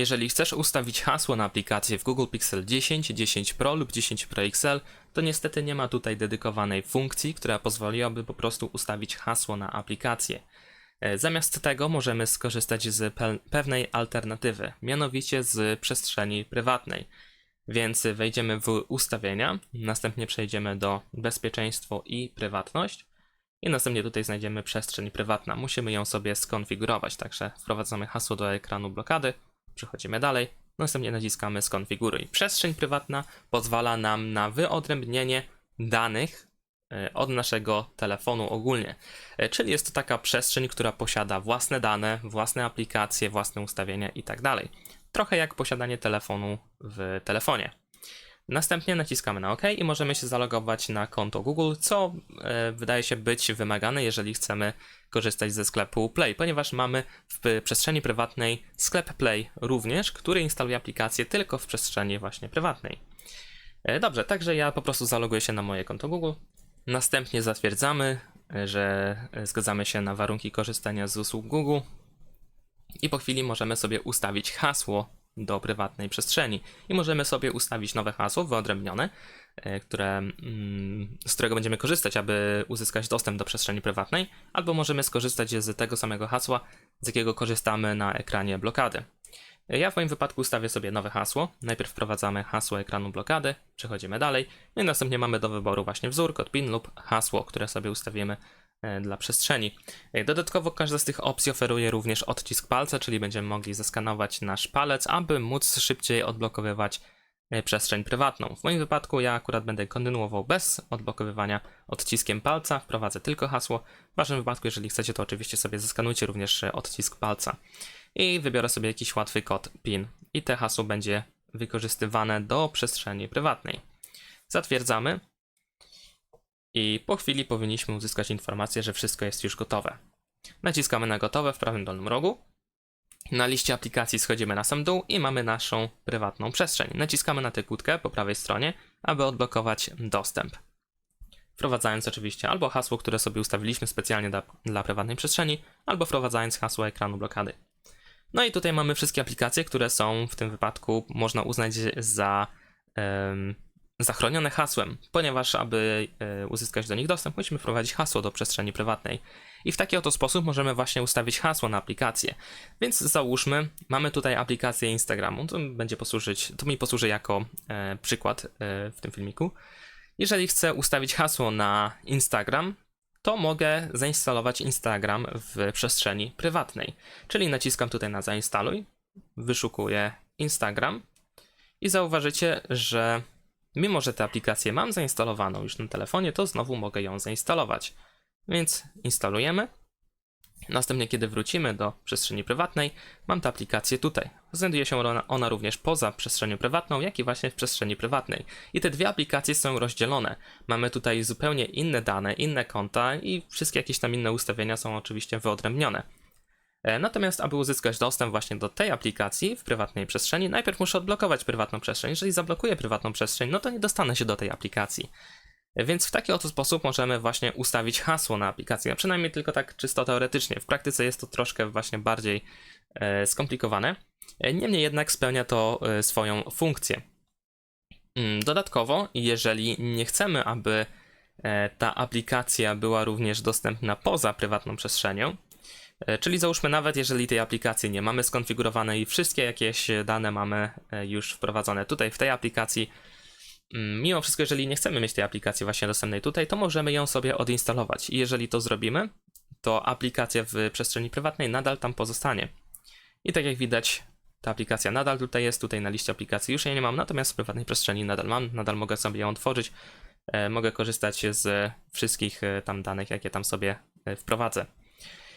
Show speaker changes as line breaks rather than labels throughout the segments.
Jeżeli chcesz ustawić hasło na aplikację w Google Pixel 10, 10 Pro lub 10 Pro XL, to niestety nie ma tutaj dedykowanej funkcji, która pozwoliłaby po prostu ustawić hasło na aplikację. E, Zamiast tego możemy skorzystać z pe- pewnej alternatywy, mianowicie z przestrzeni prywatnej. Więc wejdziemy w ustawienia, następnie przejdziemy do bezpieczeństwo i prywatność i następnie tutaj znajdziemy przestrzeń prywatna. Musimy ją sobie skonfigurować, także wprowadzamy hasło do ekranu blokady, przechodzimy dalej, następnie naciskamy skonfiguruj. Przestrzeń prywatna pozwala nam na wyodrębnienie danych e, od naszego telefonu ogólnie. E, Czyli jest to taka przestrzeń, która posiada własne dane, własne aplikacje, własne ustawienia itd. Trochę jak posiadanie telefonu w telefonie. Następnie naciskamy na OK i możemy się zalogować na konto Google, co e, wydaje się być wymagane, jeżeli chcemy korzystać ze sklepu Play, ponieważ mamy w przestrzeni prywatnej sklep Play również, który instaluje aplikację tylko w przestrzeni właśnie prywatnej. E, Dobrze, także ja po prostu zaloguję się na moje konto Google. Następnie zatwierdzamy, e, że zgadzamy się na warunki korzystania z usług Google. I po chwili możemy sobie ustawić hasło do prywatnej przestrzeni. I możemy sobie ustawić nowe hasło wyodrębnione, e, które, mm, z którego będziemy korzystać, aby uzyskać dostęp do przestrzeni prywatnej, albo możemy skorzystać z tego samego hasła, z jakiego korzystamy na ekranie blokady. Ja w moim wypadku ustawię sobie nowe hasło. Najpierw wprowadzamy hasło ekranu blokady, przechodzimy dalej, no i następnie mamy do wyboru właśnie wzór, kod PIN lub hasło, które sobie ustawimy dla przestrzeni. E, Dodatkowo każda z tych opcji oferuje również odcisk palca, czyli będziemy mogli zeskanować nasz palec, aby móc szybciej odblokowywać e, przestrzeń prywatną. W moim wypadku ja akurat będę kontynuował bez odblokowywania odciskiem palca, wprowadzę tylko hasło. W waszym wypadku, jeżeli chcecie, to oczywiście sobie zeskanujcie również e, odcisk palca. I wybiorę sobie jakiś łatwy kod PIN. I te hasło będzie wykorzystywane do przestrzeni prywatnej. Zatwierdzamy. I po chwili powinniśmy uzyskać informację, że wszystko jest już gotowe. Naciskamy na gotowe w prawym dolnym rogu. Na liście aplikacji schodzimy na sam dół i mamy naszą prywatną przestrzeń. Naciskamy na tę kłódkę po prawej stronie, aby odblokować dostęp. Wprowadzając oczywiście albo hasło, które sobie ustawiliśmy specjalnie dla, dla prywatnej przestrzeni, albo wprowadzając hasło ekranu blokady. No i tutaj mamy wszystkie aplikacje, które są w tym wypadku można uznać za zachronione hasłem, ponieważ aby e, uzyskać do nich dostęp, musimy wprowadzić hasło do przestrzeni prywatnej. I w taki oto sposób możemy właśnie ustawić hasło na aplikację. Więc załóżmy, mamy tutaj aplikację Instagramu, to będzie posłużyć, to mi posłuży jako e, przykład e, w tym filmiku. Jeżeli chcę ustawić hasło na Instagram, to mogę zainstalować Instagram w przestrzeni prywatnej. Czyli naciskam tutaj na zainstaluj, wyszukuję Instagram i zauważycie, że mimo, że tę aplikację mam zainstalowaną już na telefonie, to znowu mogę ją zainstalować. Więc instalujemy. Następnie, kiedy wrócimy do przestrzeni prywatnej, mam tę aplikację tutaj. Znajduje się ona, ona również poza przestrzenią prywatną, jak i właśnie w przestrzeni prywatnej. I te dwie aplikacje są rozdzielone. Mamy tutaj zupełnie inne dane, inne konta i wszystkie jakieś tam inne ustawienia są oczywiście wyodrębnione. E, Natomiast, aby uzyskać dostęp właśnie do tej aplikacji w prywatnej przestrzeni, najpierw muszę odblokować prywatną przestrzeń. Jeżeli zablokuję prywatną przestrzeń, no to nie dostanę się do tej aplikacji. E, Więc w taki oto sposób możemy właśnie ustawić hasło na aplikację, przynajmniej tylko tak czysto teoretycznie. W praktyce jest to troszkę właśnie bardziej e, skomplikowane. E, Niemniej jednak spełnia to e, swoją funkcję. Mm, Dodatkowo, jeżeli nie chcemy, aby e, ta aplikacja była również dostępna poza prywatną przestrzenią, Czyli załóżmy nawet jeżeli tej aplikacji nie mamy skonfigurowanej wszystkie jakieś dane mamy e, już wprowadzone tutaj w tej aplikacji, mm, mimo wszystko jeżeli nie chcemy mieć tej aplikacji właśnie dostępnej tutaj, to możemy ją sobie odinstalować. I jeżeli to zrobimy, to aplikacja w przestrzeni prywatnej nadal tam pozostanie. I tak jak widać, ta aplikacja nadal tutaj jest, tutaj na liście aplikacji już jej nie mam, natomiast w prywatnej przestrzeni nadal mam, nadal mogę sobie ją otworzyć, e, mogę korzystać z wszystkich e, tam danych, jakie tam sobie e, wprowadzę.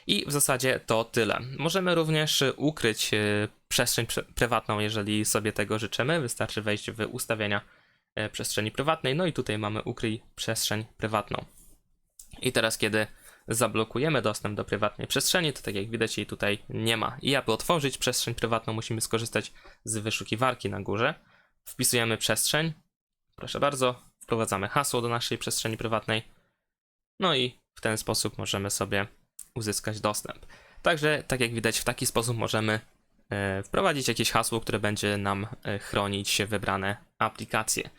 I w zasadzie to tyle. Możemy również y, ukryć y, przestrzeń pr- prywatną, jeżeli sobie tego życzymy. Wystarczy wejść w ustawienia y, przestrzeni prywatnej. No i tutaj mamy ukryj przestrzeń prywatną. I teraz, kiedy zablokujemy dostęp do prywatnej przestrzeni, to tak jak widać jej tutaj nie ma. I aby otworzyć przestrzeń prywatną, musimy skorzystać z wyszukiwarki na górze. Wpisujemy przestrzeń. Proszę bardzo, wprowadzamy hasło do naszej przestrzeni prywatnej. No i w ten sposób możemy sobie uzyskać dostęp. Także, tak jak widać, w taki sposób możemy e, wprowadzić jakieś hasło, które będzie nam e, chronić wybrane aplikacje.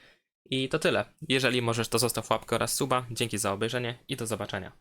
I to tyle. Jeżeli możesz, to zostaw łapkę oraz suba. Dzięki za obejrzenie i do zobaczenia.